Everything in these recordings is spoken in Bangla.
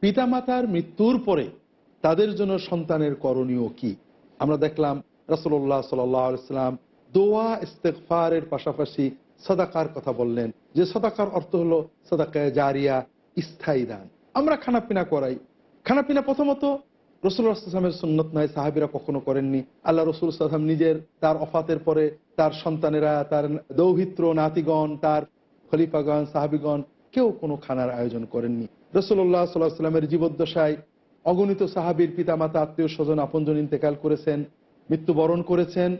পিতামাতার মৃত্যুর পরে তাদের জন্য সন্তানের করণীয় কি? আমরা দেখলাম রসল্লাহ সাল্লাম দোয়া ইস্তেকফারের পাশাপাশি সদাকার কথা বললেন। যে সদাকার অর্থ হলো সদাকায় জারিয়া, স্থায়ী দান। আমরা খানাপিনা করাই। খানাপিনা প্রথমত রসুলের সুন্নত নয় সাহাবিরা কখনো করেননি। আল্লাহ রসুল সাল্লাম নিজের, তার অফাতের পরে তার সন্তানেরা, তার দৌহিত্র, নাতিগণ, তার খলিফাগণ, সাহাবিগণ কেউ কোনো খানার আয়োজন করেননি। রসুল্লাহ সাল্লাহ সাল্লামের জীবদ্দশায় অগণিত সাহাবির পিতামাতা আত্মীয় স্বজন আপনজন ইন্তেকাল করেছেন, মৃত্যুবরণ করেছেন।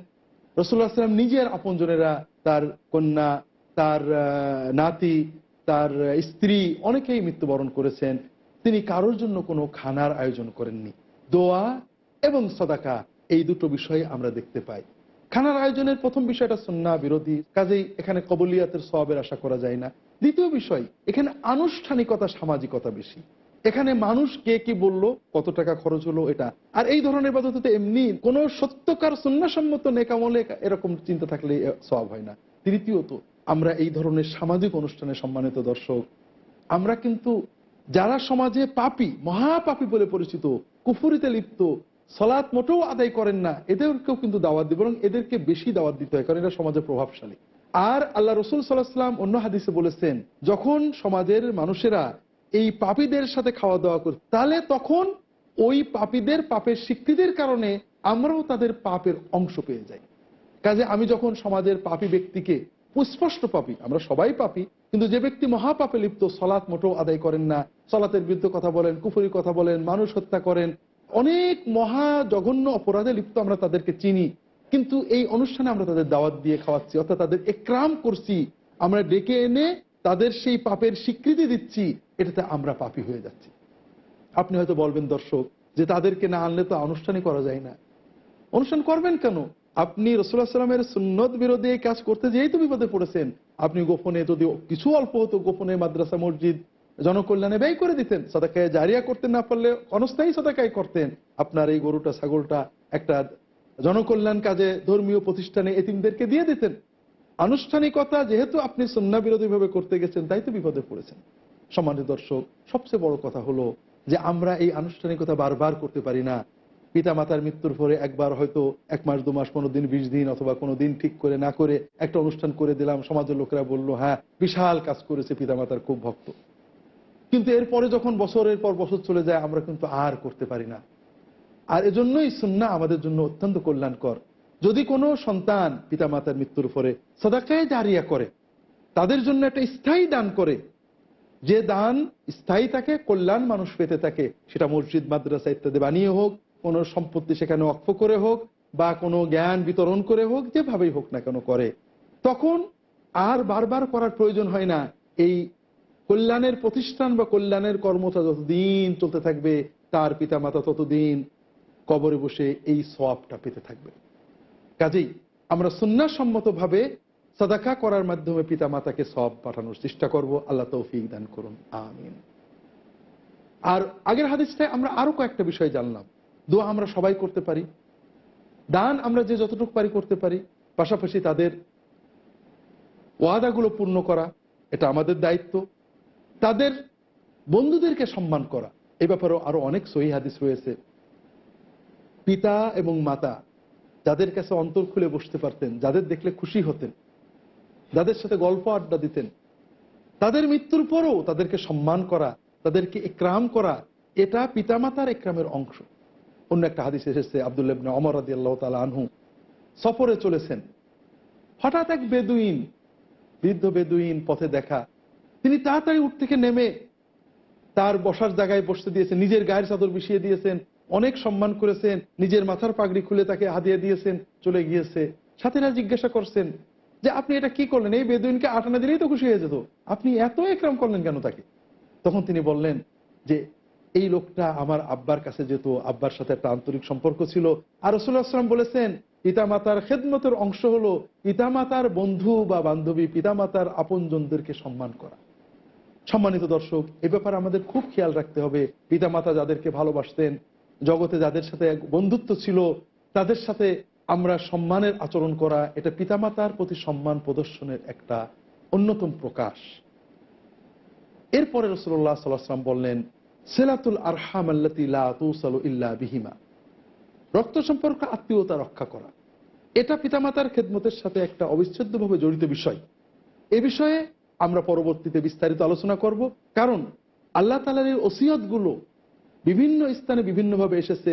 রসুল্লাহ সাল্লাম নিজের আপনজনেরা, তার কন্যা, তার নাতি, তার স্ত্রী অনেকেই মৃত্যুবরণ করেছেন। তিনি কারোর জন্য কোনো খানার আয়োজন করেননি। দোয়া এবং সদাকা, এই দুটো বিষয়ে আমরা দেখতে পাই। খানার আয়োজনের প্রথম বিষয়টা সন্না বিরোধী, কাজেই এখানে কবলিয়াতের সবের আশা করা যায় না। দ্বিতীয় বিষয়, এখানে আনুষ্ঠানিকতা, সামাজিকতা বেশি। এখানে মানুষ কে কি বলল, কত টাকা খরচ হলো এটা। আর এই ধরনের বাদতে এমনি কোন সত্যকার সন্ন্যাসম্মত নেকামলে এরকম চিন্তা থাকলে সব হয় না। তৃতীয়ত, আমরা এই ধরনের সামাজিক অনুষ্ঠানে সম্মানিত দর্শক, আমরা কিন্তু যারা সমাজে পাপি, মহাপাপী বলে পরিচিত, কুফুরিতে লিপ্ত সলাৎ মোটেও আদায় করেন না। এদেরকেও কিন্তু দাওয়াত দিই বরং এদেরকে বেশি দাওয়াত দিতে হয়, কারণ এরা সমাজে প্রভাবশালী। আর আল্লাহ রসুল সাল্লাহাম অন্য হাদিসে বলেছেন, যখন সমাজের মানুষেরা এই পাপীদের সাথে খাওয়া দাওয়া করে, তাহলে তখন ওই পাপীদের পাপের স্বীকৃতির কারণে আমরাও তাদের পাপের অংশ পেয়ে যাই। কাজে আমি যখন সমাজের পাপী ব্যক্তিকে সুস্পষ্ট পাপি, আমরা সবাই পাপি, কিন্তু যে ব্যক্তি মহাপাপে লিপ্ত, সলাৎ মোটেও আদায় করেন না, সলাতের বিরুদ্ধে কথা বলেন কুফুরি কথা বলেন, মানুষ হত্যা করেন অনেক মহা জঘন্য অপরাধে লিপ্ত আমরা তাদেরকে চিনি, কিন্তু এই অনুষ্ঠানে আমরা তাদের দাওয়াত দিয়ে খাওয়াচ্ছি, অর্থাৎ তাদের একরাম করছি। আমরা ডেকে এনে তাদের সেই পাপের স্বীকৃতি দিচ্ছি, এটাতে আমরা পাপি হয়ে যাচ্ছি। আপনি হয়তো বলবেন, দর্শক, যে তাদেরকে না আনলে তো আনুষ্ঠানিক করা যায় না। অনুষ্ঠান করবেন কেন? আপনি রসুল্লাহ সাল্লামের সুন্নত বিরোধী কাজ করতে যেই তো বিপদে পড়েছেন, আপনি গোপনে যদি কিছু অল্প হতো গোপনে মাদ্রাসা, মসজিদ জনকল্যাণে ব্যয় করে দিতেন, সদাকায় জারিয়া করতেন না পারলে অনস্থায়ী সদাকায় করতেন। আপনার এই গরুটা, ছাগলটা একটা জনকল্যাণ কাজে, ধর্মীয় প্রতিষ্ঠানে এতিমদেরকে দিয়ে দিতেন। আনুষ্ঠানিকতা, যেহেতু আপনি সন্না বিরোধী ভাবে করতে গেছেন, তাই তো বিপদে পড়েছেন। সম্মানিত দর্শক, সবচেয়ে বড় কথা হলো যে আমরা এই আনুষ্ঠানিকতা বারবার করতে পারি না। পিতা মাতার মৃত্যুর পরে একবার হয়তো এক মাস, দু মাস পনেরো দিন, বিশ দিন অথবা কোনো দিন ঠিক করে, না করে একটা অনুষ্ঠান করে দিলাম। সমাজের লোকেরা বলল হ্যাঁ বিশাল কাজ করেছে পিতা মাতার খুব ভক্ত। কিন্তু এরপরে যখন বছরের পর বছর চলে যায়, আমরা কিন্তু আর করতে পারি না। আর এজন্যই সুন্না আমাদের জন্য অত্যন্ত কল্যাণকর। যদি কোনো সন্তান পিতামাতার মৃত্যুর পরে সদাকায় জারিয়া করে, তাদের জন্য একটা স্থায়ী দান করে, যে দান স্থায়ী থাকে কল্যাণ মানুষ পেতে থাকে সেটা মসজিদ, মাদ্রাসা ইত্যাদি বানিয়ে হোক, কোনো সম্পত্তি সেখানে অক্ষ করে হোক, বা কোনো জ্ঞান বিতরণ করে হোক, যেভাবেই হোক না কেন করে, তখন আর বারবার করার প্রয়োজন হয় না। এই কল্যাণের প্রতিষ্ঠান বা কল্যাণের কর্মটা যতদিন চলতে থাকবে, তার পিতামাতা ততদিন কবরে বসে এই সবটা পেতে থাকবে। কাজেই আমরা সুন্নাসম্মত ভাবে সাদাকা করার মাধ্যমে পিতা মাতাকে সব পাঠানোর চেষ্টা করব। আল্লাহ তৌফিক দান করুন। আমিন। আর আগের হাদিসটায় আমরা আরও কয়েকটা বিষয় জানলাম। দোয়া আমরা সবাই করতে পারি। দান আমরা যে যতটুকু পারি করতে পারি। পাশাপাশি তাদের ওয়াদাগুলো পূর্ণ করা, এটা আমাদের দায়িত্ব। তাদের বন্ধুদেরকে সম্মান করা। এই ব্যাপারেও আরও অনেক সহি হাদিস রয়েছে। পিতা এবং মাতা যাদের কাছে অন্তর খুলে বসতে পারতেন, যাদের দেখলে খুশি হতেন, যাদের সাথে গল্প আড্ডা দিতেন, তাদের মৃত্যুর পরও তাদেরকে সম্মান করা, তাদেরকে একরাম করা, এটা পিতামাতার একরামের অংশ। অন্য একটা হাদিস এসেছে আবদুল্লাবনে অমর আদি আল্লাহ তালা আনহু সফরে চলেছেন। হঠাৎ এক বেদুইন, বৃদ্ধ বেদুইন পথে দেখা তিনি তাড়াতাড়ি উঠ থেকে নেমে তার বসার জায়গায় বসতে দিয়েছেন, নিজের গায়ের চাদর মিশিয়ে দিয়েছেন, অনেক সম্মান করেছেন, নিজের মাথার পাগড়ি খুলে তাকে হাতিয়ে দিয়েছেন, চলে গিয়েছে। সাথীরা জিজ্ঞাসা করছেন যে, আপনি এটা কি করলেন? এই বেদুইনকে আটানা দিলেই তো খুশি হয়ে যেত। আপনি এত একরাম করলেন কেন তাকে? তখন তিনি বললেন যে, এই লোকটা আমার আব্বার কাছে যেত, আব্বার সাথে একটা আন্তরিক সম্পর্ক ছিল। আর রসুল্লাহাম বলেছেন, পিতামাতার খেদমতের অংশ হলো পিতামাতার বন্ধু বা বান্ধবী, পিতামাতার আপনজনদেরকে সম্মান করা। সম্মানিত দর্শক, এ ব্যাপারে আমাদের খুব খেয়াল রাখতে হবে। পিতামাতা যাদেরকে ভালোবাসতেন, জগতে যাদের সাথে এক বন্ধুত্ব ছিল, তাদের সাথে আমরা সম্মানের আচরণ করা, এটা পিতামাতার প্রতি সম্মান প্রদর্শনের একটা অন্যতম প্রকাশ। এরপরে রসুল্লাহ সাল্লাম বললেন, সেলাতুল আরহাম ইল্লা বিহিমা। রক্ত সম্পর্ক, আত্মীয়তা রক্ষা করা। এটা পিতামাতার খেদমতের সাথে একটা অবিচ্ছেদ্যভাবে জড়িত বিষয়। এ বিষয়ে আমরা পরবর্তীতে বিস্তারিত আলোচনা করব। কারণ আল্লাহ তালার এই ওসিয়তগুলো বিভিন্ন স্থানে বিভিন্নভাবে এসেছে।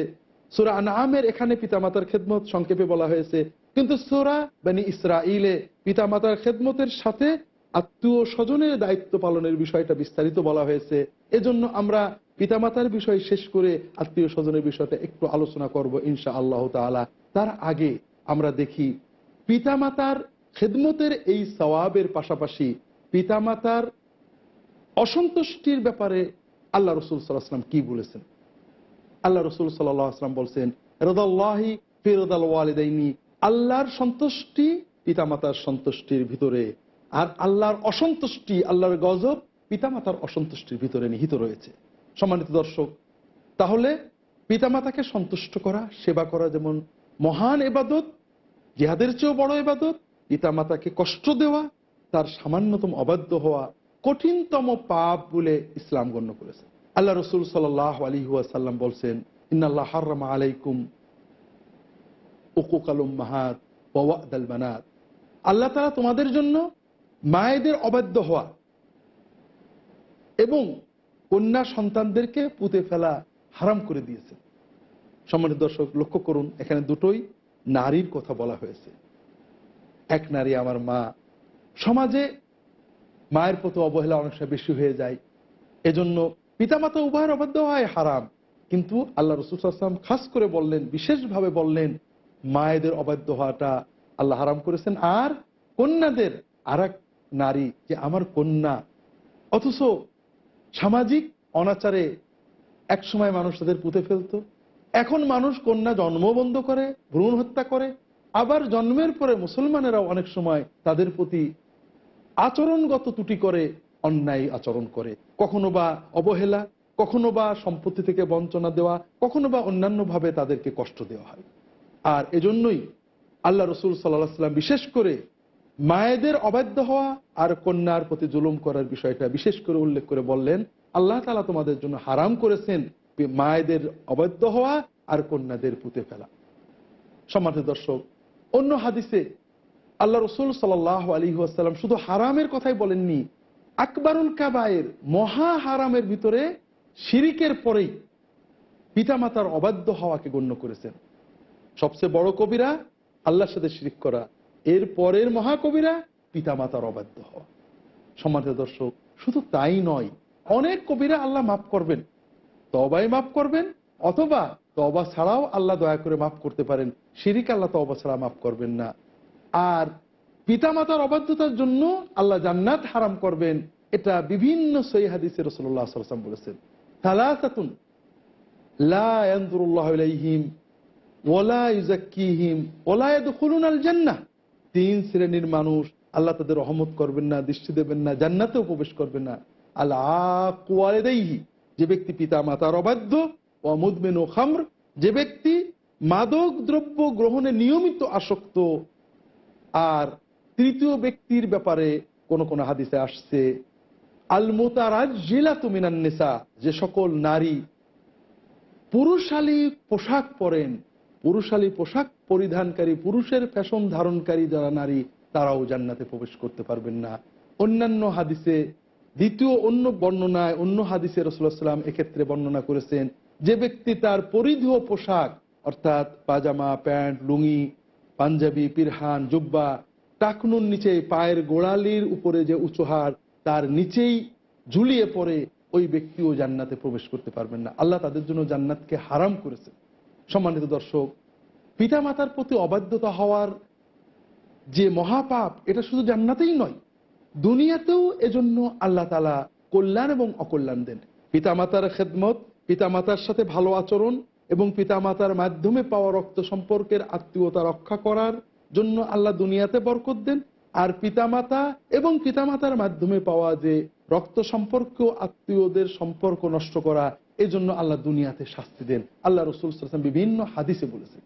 সুরা আনামের এখানে পিতামাতার খেদমত সংক্ষেপে বলা হয়েছে। কিন্তু সোরা বানি ইসরাইলে পিতামাতার খেদমতের সাথে আত্মীয় স্বজনের দায়িত্ব পালনের বিষয়টা বিস্তারিত বলা হয়েছে। এজন্য আমরা পিতামাতার বিষয় শেষ করে আত্মীয় স্বজনের বিষয়টা একটু আলোচনা করব ইনশা আল্লাহ তালা তার আগে আমরা দেখি, পিতামাতার খেদমতের এই সওয়াবের পাশাপাশি পিতামাতার অসন্তুষ্টির ব্যাপারে আল্লাহ রসুল সাল্লাহাম কি বলেছেন? আল্লাহ রসুল সাল্লাম বলছেন, রদাল্লাহি ফিরদাল আল্লাহর সন্তুষ্টি পিতামাতার সন্তুষ্টির ভিতরে, আর আল্লাহর অসন্তুষ্টি, আল্লাহর গজব পিতামাতার অসন্তুষ্টির ভিতরে নিহিত রয়েছে। সম্মানিত দর্শক, তাহলে পিতামাতাকে সন্তুষ্ট করা, সেবা করা যেমন মহান এবাদত, জিহাদের চেয়েও বড় এবাদত, পিতামাতাকে কষ্ট দেওয়া তার সামান্যতম অবাধ্য হওয়া কঠিনতম পাপ বলে ইসলাম গণ্য করেছে। আল্লাহ রসুল সাল্লাহ আলী সাল্লাম বলছেন, ইন্নাল্লাহ হার্রামা আলাইকুম উকুকালুম মাহাত বানাত। আল্লাহ তারা তোমাদের জন্য মায়েদের অবাধ্য হওয়া এবং কন্যা সন্তানদেরকে পুঁতে ফেলা হারাম করে দিয়েছে। সম্মানিত দর্শক, লক্ষ্য করুন, এখানে দুটোই নারীর কথা বলা হয়েছে। এক নারী আমার মা সমাজে মায়ের প্রতি অবহেলা অনেকটা বেশি হয়ে যায়। এজন্য পিতামাতা উভয়ের অবাধ্য হয়, হারাম। কিন্তু আল্লাহ রসুল আসলাম খাস করে বললেন, বিশেষভাবে বললেন, মায়েদের অবাধ্য হওয়াটা আল্লাহ হারাম করেছেন। আর কন্যাদের আর নারী যে আমার কন্যা, অথচ সামাজিক অনাচারে একসময় মানুষ তাদের পুঁতে ফেলত। এখন মানুষ কন্যা জন্ম বন্ধ করে, ভ্রূণ হত্যা করে। আবার জন্মের পরে মুসলমানেরাও অনেক সময় তাদের প্রতি আচরণগত ত্রুটি করে, অন্যায় আচরণ করে। কখনো বা অবহেলা, কখনো বা সম্পত্তি থেকে বঞ্চনা দেওয়া, কখনো বা অন্যান্যভাবে তাদেরকে কষ্ট দেওয়া হয়। আর এজন্যই আল্লাহ রসুল সাল্লাহ সাল্লাম বিশেষ করে মায়েদের অবাধ্য হওয়া আর কন্যার প্রতি জুলুম করার বিষয়টা বিশেষ করে উল্লেখ করে বললেন, আল্লাহ তালা তোমাদের জন্য হারাম করেছেন মায়েদের অবাধ্য হওয়া আর কন্যাদের পুঁতে ফেলা। সম্মানিত দর্শক, অন্য হাদিসে আল্লাহ রসুল সাল্লাহ আলী আসাল্লাম শুধু হারামের কথাই বলেননি, আকবরুল কাবায়ের মহা হারামের ভিতরে শিরিকের পরেই পিতামাতার অবাধ্য হওয়াকে গণ্য করেছেন। সবচেয়ে বড় কবিরা আল্লাহর সাথে শিরিক করা, এর পরের মহাকবিরা পিতামাতার অবাধ্য হওয়া। সম্মানিত দর্শক, শুধু তাই নয়, অনেক কবিরা আল্লাহ মাফ করবেন তবাই মাফ করবেন, অথবা তবা ছাড়াও আল্লাহ দয়া করে মাফ করতে পারেন, শিরিক আল্লাহ তবা ছাড়া মাফ করবেন না। আর পিতামাতার অবাধ্যতার জন্য আল্লাহ জান্নাত হারাম করবেন, এটা বিভিন্ন সই হাদিসে রসল্লাহ সাল্লাম বলেছেন। তিন শ্রেণির মানুষ, আল্লাহ তাদের রহমত করবেন না, দৃষ্টি দেবেন না প্রবেশ করবেন না। আল্লাহ যে ব্যক্তি পিতা মাতার অবাধ্য অমুদমেন ও খামর, যে ব্যক্তি মাদক দ্রব্য গ্রহণে নিয়মিত আসক্ত আর তৃতীয় ব্যক্তির ব্যাপারে কোন কোন হাদিসে আসছে আলমোতারাজ জেলা তুমিনান্নেসা যে সকল নারী পুরুষালী পোশাক পরেন, পুরুষালী পোশাক পরিধানকারী, পুরুষের ফ্যাশন ধারণকারী যারা নারী, তারাও জান্নাতে প্রবেশ করতে পারবেন না। অন্যান্য হাদিসে, দ্বিতীয় অন্য বর্ণনায়, অন্য হাদিসে সাল্লাম এক্ষেত্রে বর্ণনা করেছেন, যে ব্যক্তি তার পরিধেয় পোশাক, অর্থাৎ পাজামা, প্যান্ট, লুঙ্গি পাঞ্জাবি, পিরহান, জুব্বা টাকনুর নিচে পায়ের গোড়ালির উপরে যে উঁচুহার তার নিচেই ঝুলিয়ে পড়ে ওই ব্যক্তিও জান্নাতে প্রবেশ করতে পারবেন না। আল্লাহ তাদের জন্য জান্নাতকে হারাম করেছে সম্মানিত দর্শক, পিতামাতার প্রতি অবাধ্যতা হওয়ার যে মহাপাপ, এটা শুধু জান্নাতেই নয়, দুনিয়াতেও এজন্য আল্লাহ তালা কল্যাণ এবং অকল্যাণ দেন। পিতামাতার খেদমত, পিতামাতার সাথে ভালো আচরণ এবং পিতামাতার মাধ্যমে পাওয়া রক্ত সম্পর্কের আত্মীয়তা রক্ষা করার জন্য আল্লাহ দুনিয়াতে বরকত দেন। আর পিতামাতা এবং পিতামাতার মাধ্যমে পাওয়া যে রক্ত সম্পর্ক আত্মীয়দের সম্পর্ক নষ্ট করা এই জন্য আল্লাহ দুনিয়াতে শাস্তি দেন। আল্লাহ রসুল বিভিন্ন হাদিসে বলেছেন।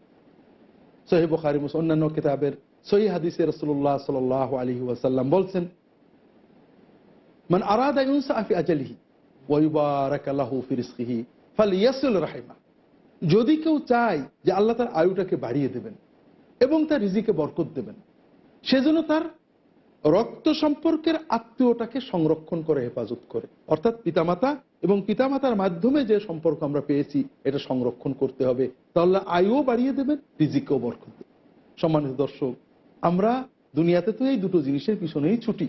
সহি বখারি অন্যান্য কিতাবের সহি হাদিসে রসুল্লাহ সাল আলী ওয়াসাল্লাম বলছেন মানে আরাদা ইউনসা আফি আজালিহি ওয়ুবারাকাল্লাহু ফিরিসকিহি ফাল ইয়াসুল রাহিমা যদি কেউ চায় যে আল্লাহ তার আয়ুটাকে বাড়িয়ে দেবেন এবং তার রিজিকে বরকত দেবেন, সেজন্য তার রক্ত সম্পর্কের আত্মীয়টাকে সংরক্ষণ করে, হেফাজত করে। অর্থাৎ পিতামাতা এবং পিতামাতার মাধ্যমে যে সম্পর্ক আমরা পেয়েছি, এটা সংরক্ষণ করতে হবে। তাহলে আয়ুও বাড়িয়ে দেবেন, রিজিকেও বরকত দেবেন। সম্মানিত দর্শক, আমরা দুনিয়াতে তো এই দুটো জিনিসের পিছনেই ছুটি।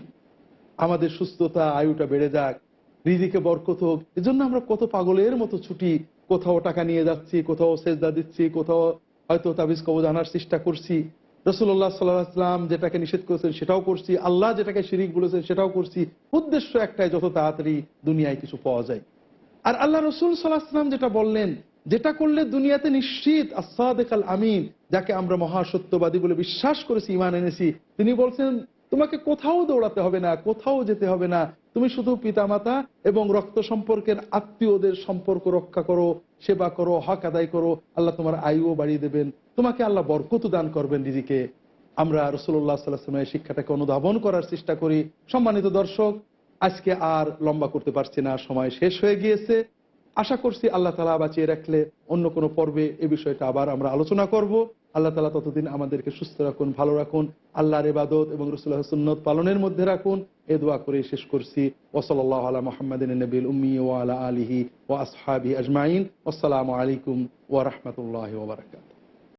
আমাদের সুস্থতা, আয়ুটা বেড়ে যাক, রিজিকে বরকত হোক, এজন্য আমরা কত পাগলের মতো ছুটি। কোথাও টাকা নিয়ে যাচ্ছি, কোথাও সেজদা দিচ্ছি, কোথাও হয়তো তাবিজ কবজ আনার চেষ্টা করছি। রসুল্লাহ সাল্লাহাম যেটাকে নিষেধ করেছেন সেটাও করছি। আল্লাহ যেটাকে শিরিক বলেছেন সেটাও করছি। উদ্দেশ্য একটাই, যত তাড়াতাড়ি দুনিয়ায় কিছু পাওয়া যায়। আর আল্লাহ রসুল সাল্লাহাম যেটা বললেন, যেটা করলে দুনিয়াতে নিশ্চিত আসাদ আমিন, যাকে আমরা মহাসত্যবাদী বলে বিশ্বাস করেছি ইমান এনেছি, তিনি বলছেন তোমাকে কোথাও দৌড়াতে হবে না, কোথাও যেতে হবে না। তুমি শুধু পিতামাতা এবং রক্ত সম্পর্কের আত্মীয়দের সম্পর্ক রক্ষা করো, সেবা করো, হক আদায় করো। আল্লাহ তোমার আয়ুও বাড়িয়ে দেবেন। তোমাকে আল্লাহ বরকত দান করবেন দিদিকে। আমরা রসুল্লাহ সাল্লাহামের শিক্ষাটাকে অনুধাবন করার চেষ্টা করি। সম্মানিত দর্শক, আজকে আর লম্বা করতে পারছি না, সময় শেষ হয়ে গিয়েছে। আশা করছি আল্লাহ তালা বাঁচিয়ে রাখলে অন্য কোনো পর্বে এ বিষয়টা আবার আমরা আলোচনা করব। আল্লাহ তালা ততদিন আমাদেরকে সুস্থ রাখুন, ভালো রাখুন। আল্লাহর ইবাদত এবং রসুল্লাহ সুন্নত পালনের মধ্যে রাখুন। এ দোয়া করে শেষ করছি। ওসলাল্লাহ আলা মোহাম্মদিন নবীল উম্মি ও আলা আলিহি ও আসহাবি আজমাইন। আসসালামু আলাইকুম ওয়া রাহমাতুল্লাহি ওয়া